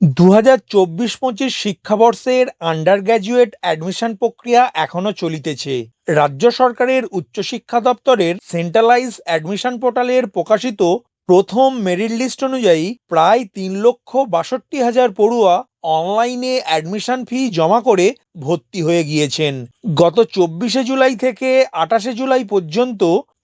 দু হাজার চব্বিশ পঁচিশ শিক্ষাবর্ষের আন্ডার গ্র্যাজুয়েট অ্যাডমিশন প্রক্রিয়া এখনও চলিতেছে। রাজ্য সরকারের উচ্চশিক্ষা দপ্তরের সেন্ট্রালাইজ অ্যাডমিশন পোর্টালের প্রকাশিত প্রথম মেরিট লিস্ট অনুযায়ী প্রায় তিন লক্ষ বাষট্টি হাজার পড়ুয়া অনলাইনে অ্যাডমিশন ফি জমা করে ভর্তি হয়ে গিয়েছেন। গত চব্বিশে জুলাই থেকে আঠাশে জুলাই পর্যন্ত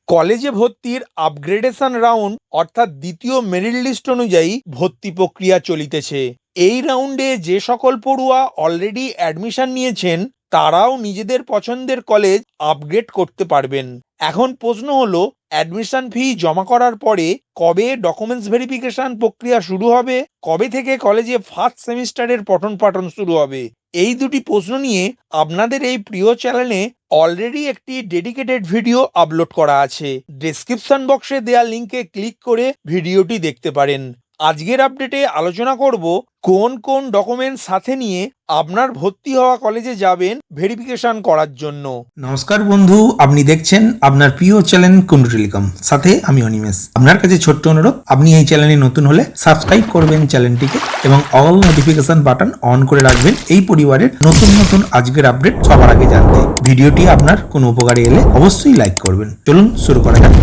কলেজে ভর্তির আপগ্রেডেশন রাউন্ড অর্থাৎ দ্বিতীয় মেরিট লিস্ট অনুযায়ী ভর্তি প্রক্রিয়া চলিতেছে। এই রাউন্ডে যে সকল পড়ুয়া অলরেডি অ্যাডমিশন নিয়েছেন, তারাও নিজেদের পছন্দের কলেজ আপগ্রেড করতে পারবেন। এখন প্রশ্ন হলো অ্যাডমিশন ফি জমা করার পরে কবে ডকুমেন্টস ভেরিফিকেশন প্রক্রিয়া শুরু হবে? কবে থেকে কলেজে ফার্স্ট সেমিস্টারের পঠন পাঠন শুরু হবে? এই দুটি প্রশ্ন নিয়ে আপনাদের এই প্রিয় চ্যানেলে অলরেডি একটি ডেডিকেটেড ভিডিও আপলোড করা আছে। ডেসক্রিপশন বক্সে দেওয়া লিঙ্কে ক্লিক করে ভিডিওটি দেখতে পারেন। আজকের আপডেটে আলোচনা করব কোন কোন ডকুমেন্ট সাথে নিয়ে আপনার ভর্তি হওয়া কলেজে যাবেন ভেরিফিকেশন করার জন্য। নমস্কার বন্ধু, আপনি দেখছেন আপনার প্রিয় চ্যানেল কুন্ডু টেলিকম সাথে আমি অনিমেষ। আপনার কাছে ছোট্ট অনুরোধ, আপনি এই চ্যানেলে নতুন হলে সাবস্ক্রাইব করবেন চ্যানেলটিকে এবং অল নোটিফিকেশন বাটন অন করে রাখবেন এই পরিবারের নতুন নতুন আজকের আপডেট সবার আগে জানতে। ভিডিওটি আপনার কোনো উপকারে এলে অবশ্যই লাইক করবেন। চলুন শুরু করা যাক।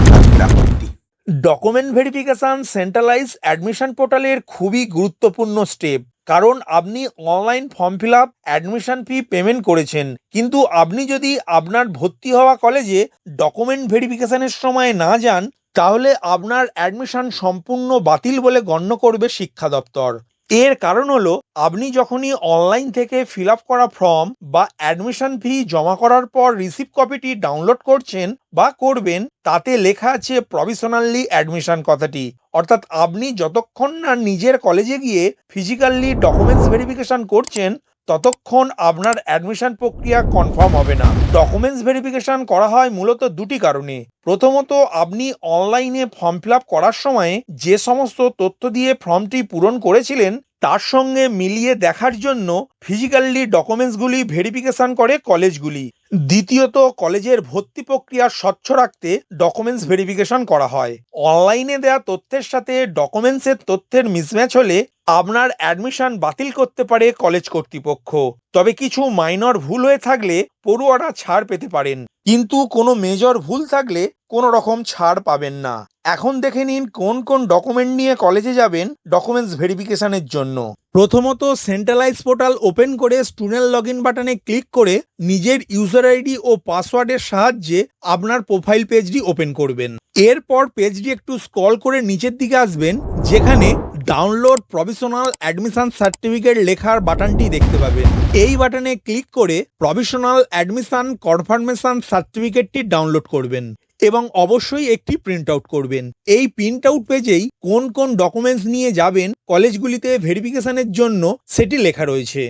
ডকুমেন্ট ভেরিফিকেশন সেন্ট্রালাইজ অ্যাডমিশন পোর্টালের খুবই গুরুত্বপূর্ণ স্টেপ কারণ আপনি online form fill up admission fee payment করেছেন। কিন্তু আপনি যদি আপনার ভর্তি হওয়া কলেজে ডকুমেন্ট ভেরিফিকেশানের সময় না যান, তাহলে আপনার অ্যাডমিশন সম্পূর্ণ বাতিল বলে গণ্য করবে শিক্ষা দপ্তর। এর কারণ হলো, আপনি যখনই অনলাইন থেকে ফিল আপ করা ফর্ম বা অ্যাডমিশন ফি জমা করার পর রিসিভ কপিটি ডাউনলোড করছেন বা করবেন, তাতে লেখা আছে প্রভিশনালি অ্যাডমিশন কথাটি। অর্থাৎ আপনি যতক্ষণ না নিজের কলেজে গিয়ে ফিজিক্যালি ডকুমেন্টস ভেরিফিকেশন করছেন ততক্ষণ আপনার অ্যাডমিশন প্রক্রিয়া কনফার্ম হবে না। ডকুমেন্টস ভেরিফিকেশন করা হয় মূলত দুটি কারণে। প্রথমত, আপনি অনলাইনে ফর্ম ফিল করার সময় যে সমস্ত তথ্য দিয়ে ফর্মটি পূরণ করেছিলেন তার সঙ্গে মিলিয়ে দেখার জন্য ফিজিক্যালি ডকুমেন্টসগুলি ভেরিফিকেশন করে কলেজগুলি। দ্বিতীয়ত, কলেজের ভর্তি প্রক্রিয়া স্বচ্ছ রাখতে ডকুমেন্টস ভেরিফিকেশন করা হয়। অনলাইনে দেওয়া তথ্যের সাথে ডকুমেন্টসের তথ্যের মিসম্যাচ হলে আপনার অ্যাডমিশন বাতিল করতে পারে কলেজ কর্তৃপক্ষ। তবে কিছু মাইনর ভুল হয়ে থাকলে পড়ুয়ারা ছাড় পেতে পারেন। কিন্তু কোনো মেজর ভুল থাকলে কোনো রকম ছাড় পাবেন না। এখন দেখে নিন কোন কোন ডকুমেন্ট নিয়ে কলেজে যাবেন ডকুমেন্টস ভেরিফিকেশনের জন্য। প্রথমত সেন্ট্রালাইজ পোর্টাল ওপেন করে স্টুডেন্ট লগ ইন বাটনে ক্লিক করে নিজের ইউজার আইডি ও পাসওয়ার্ডের সাহায্যে আপনার প্রোফাইল পেজটি ওপেন করবেন। এরপর পেজটি একটু স্ক্রল করে নিচের দিকে আসবেন, যেখানে ডাউনলোড প্রভিশনাল অ্যাডমিশন সার্টিফিকেট লেখার বাটনটি দেখতে পাবেন। এই বাটনে ক্লিক করে প্রভিশনাল অ্যাডমিশন কনফার্মেশন সার্টিফিকেটটি ডাউনলোড করবেন। এবং অবশ্যই একটি প্রিন্ট আউট করবেন। এই প্রিন্ট আউট পেজেই কোন কোন ডকুমেন্টস নিয়ে যাবেন, কলেজগুলিতে ভেরিফিকেশনের জন্য সেটি লেখা রয়েছে।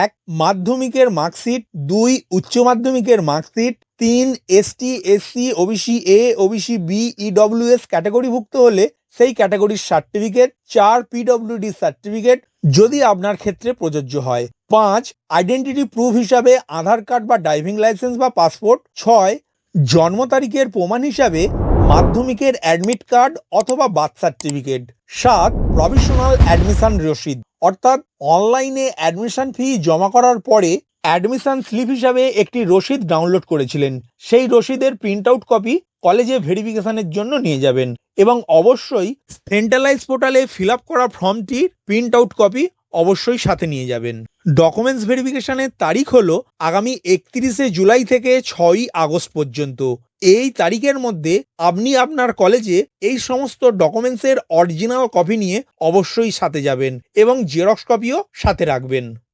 এক, মাধ্যমিকের মার্কশিট দুই, উচ্চ মাধ্যমিকের মার্কশিট তিন ST SC OBC A OBC B EWS ক্যাটাগরিভুক্ত হলে সেই ক্যাটাগরির সার্টিফিকেট চার পিডব্লিউডি সার্টিফিকেট যদি আপনার ক্ষেত্রে প্রযোজ্য হয়। পাঁচ আইডেন্টিটি প্রুফ হিসাবে আধার কার্ড বা ড্রাইভিং লাইসেন্স বা পাসপোর্ট ছয় জন্ম তারিখের প্রমাণ হিসাবে মাধ্যমিকের অ্যাডমিট কার্ড অথবা বার্থ সার্টিফিকেট সাত প্রভিশনাল অ্যাডমিশন রসিদ। অর্থাৎ অনলাইনে অ্যাডমিশন ফি জমা করার পরে অ্যাডমিশন স্লিপ হিসাবে একটি রসিদ ডাউনলোড করেছিলেন। সেই রসিদের প্রিন্ট আউট কপি কলেজে ভেরিফিকেশনের জন্য নিয়ে যাবেন এবং অবশ্যই সেন্ট্রালাইজ পোর্টালে ফিল আপ করা ফর্মটির প্রিন্ট আউট কপি অবশ্যই সাথে নিয়ে যাবেন। ডকুমেন্টস ভেরিফিকেশনের তারিখ হলো আগামী একত্রিশে জুলাই থেকে ছয়ই আগস্ট পর্যন্ত। এই তারিখের মধ্যে আপনি আপনার কলেজে এই সমস্ত ডকুমেন্টসের অরিজিনাল কপি নিয়ে অবশ্যই সাথে যাবেন এবং জেরক্স কপিও সাথে রাখবেন।